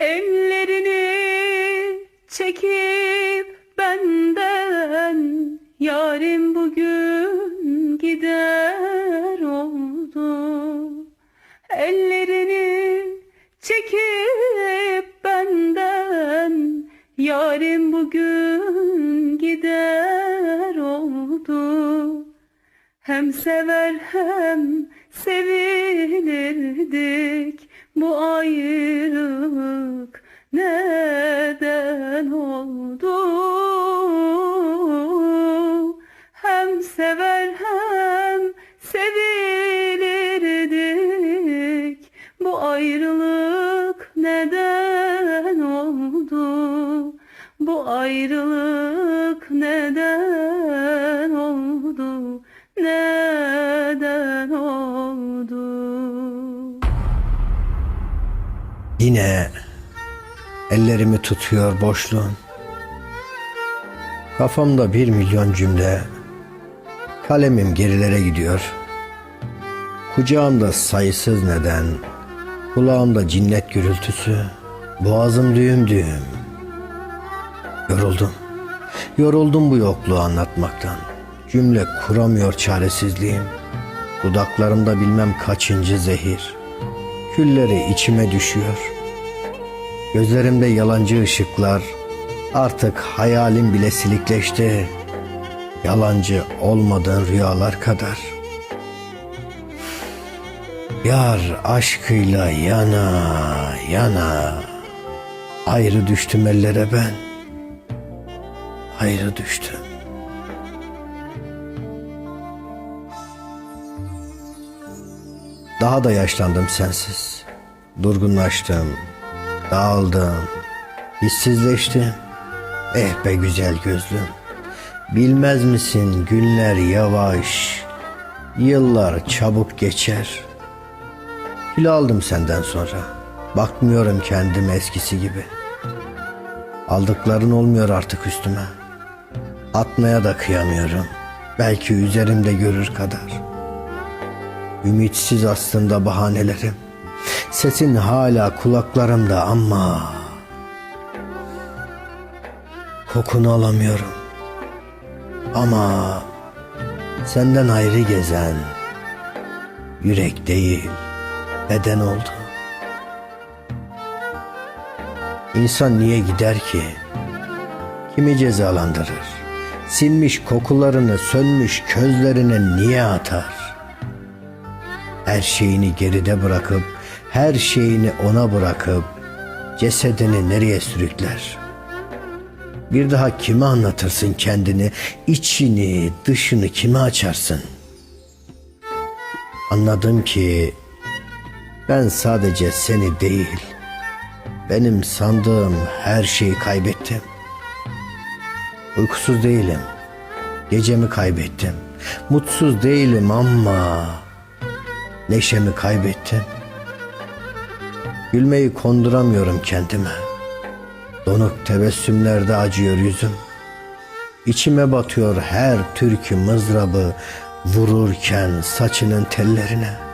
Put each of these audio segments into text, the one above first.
Ellerini çekip benden Yarim bugün gider oldu. Ellerini çekip benden Yarim bugün gider oldu. Hem sever hem sevilirdik bu ayrılık neden oldu? Hem sever hem sevilirdik bu ayrılık neden oldu? Bu ayrılık neden Yine ellerimi tutuyor boşluğun. Kafamda bir milyon cümle. Kalemim gerilere gidiyor. Kucağımda sayısız neden. Kulağımda cinnet gürültüsü. Boğazım düğüm düğüm. Yoruldum. Yoruldum bu yokluğu anlatmaktan. Cümle kuramıyor çaresizliğim. Dudaklarımda bilmem kaçıncı zehir. Külleri içime düşüyor. Gözlerimde yalancı ışıklar. Artık hayalim bile silikleşti. Yalancı olmadığın rüyalar kadar. Yar aşkıyla yana yana Ayrı düştüm ellere ben Ayrı düştüm Daha da yaşlandım sensiz Durgunlaştım Dağıldım Hissizleştim Eh be güzel gözlüm Bilmez misin günler yavaş Yıllar çabuk geçer Kilo aldım senden sonra. Bakmıyorum kendime eskisi gibi. Aldıkların olmuyor artık üstüme. Atmaya da kıyamıyorum. Belki üzerimde görür kadar. Ümitsiz aslında bahanelerim. Sesin hala kulaklarımda ama kokunu alamıyorum. Ama senden ayrı gezen yürek değil beden oldu. İnsan niye gider ki? Kimi cezalandırır? Sinmiş kokularını sönmüş közlerine niye atar? Her şeyini geride bırakıp, her şeyini ona bırakıp, cesedini nereye sürükler? Bir daha kime anlatırsın kendini, içini, dışını kime açarsın? Anladım ki ben sadece seni değil, benim sandığım her şeyi kaybettim. Uykusuz değilim, gecemi kaybettim. Mutsuz değilim ama neşemi kaybettim. Gülmeyi konduramıyorum kendime. Donuk tebessümlerde acıyor yüzüm. İçime batıyor her türkü mızrabı vururken saçının tellerine.''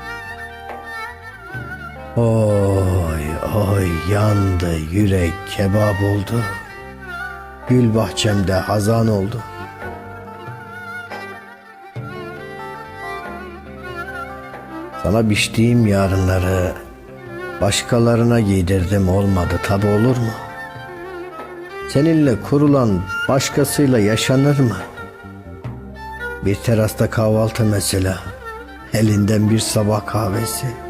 Oy oy yandı yürek kebap oldu. Gül bahçemde hazan oldu. Sana biçtiğim yarınları başkalarına giydirdim olmadı tabi olur mu? Seninle kurulan başkasıyla yaşanır mı? Bir terasta kahvaltı mesela, elinden bir sabah kahvesi.''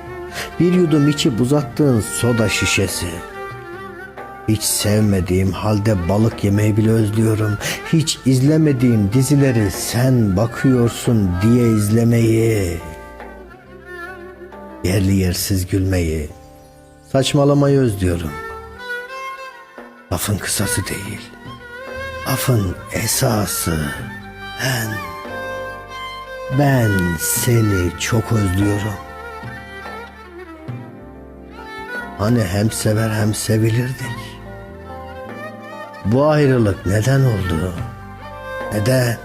Bir yudum içip uzattığın soda şişesi. Hiç sevmediğim halde balık yemeyi bile özlüyorum. Hiç izlemediğim dizileri sen bakıyorsun diye izlemeyi. Yerli yersiz gülmeyi, saçmalamayı özlüyorum. Lafın kısası değil, lafın esası. Ben, ben seni çok özlüyorum. Hani hem sever hem sevilirdik. Bu ayrılık neden oldu? Neden?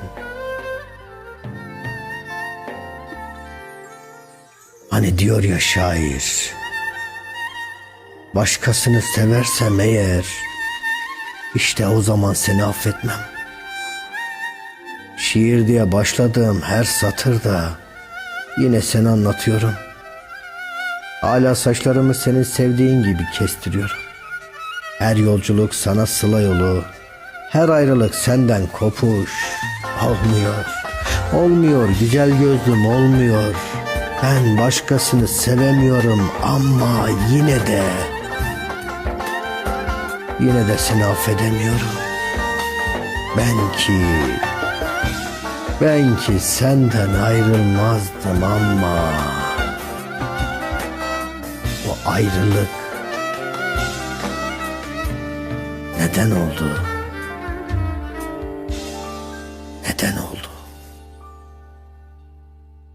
Hani diyor ya şair. Başkasını seversem eğer işte o zaman seni affetmem. Şiir diye başladığım her satırda yine seni anlatıyorum. Hala saçlarımı senin sevdiğin gibi kestiriyorum. Her yolculuk sana sıla yolu, her ayrılık senden kopuş. Olmuyor, olmuyor güzel gözlüm olmuyor. Ben başkasını sevemiyorum ama yine de, yine de seni affedemiyorum. Ben ki, ben ki senden ayrılmazdım ama o ayrılık neden oldu?